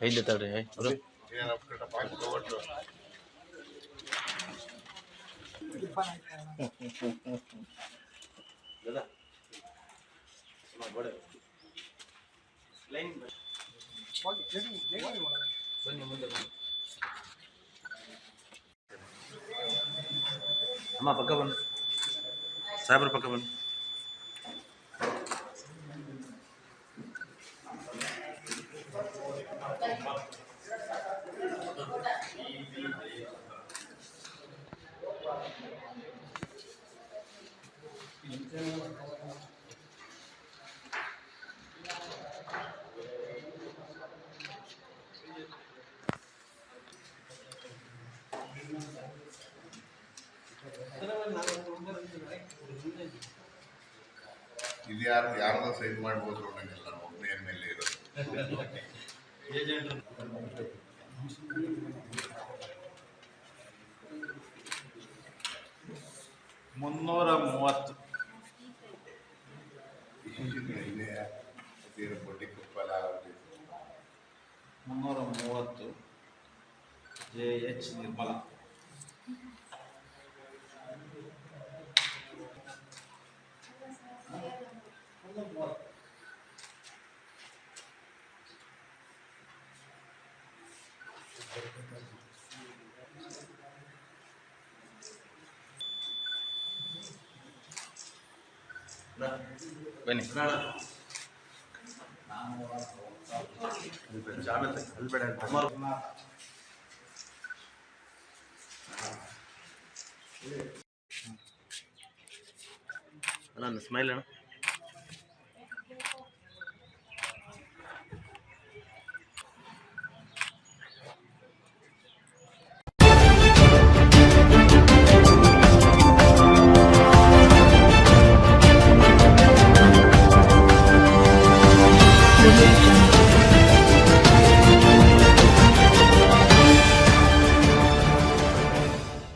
ಹೇಳಿ ತಡ್ರಿ ಅವರು ಬನ್ನಿ ಮುಂದೆ ಬನ್ನಿ అమ్మ పక్క పండు సాయిబర్ పక్క పండు Thank you. ಇದು ಯಾರು ಯಾರ್ದ ಸೈನ್ ಮಾಡ್ಬೋದು ನನಗೆಲ್ಲ ನಾನು ಒಬ್ಬನೇ ಎಂ ಎಲ್ ಎ ಇರೋದು. ಮುನ್ನೂರ ಮೂವತ್ತು. ಮುನ್ನೂರ ಮೂವತ್ತು. J H Nirmala. ಬನ್ನಿ ಅಲ್ಲ ಸ್ಮೈಲ್ ಅಣ್ಣ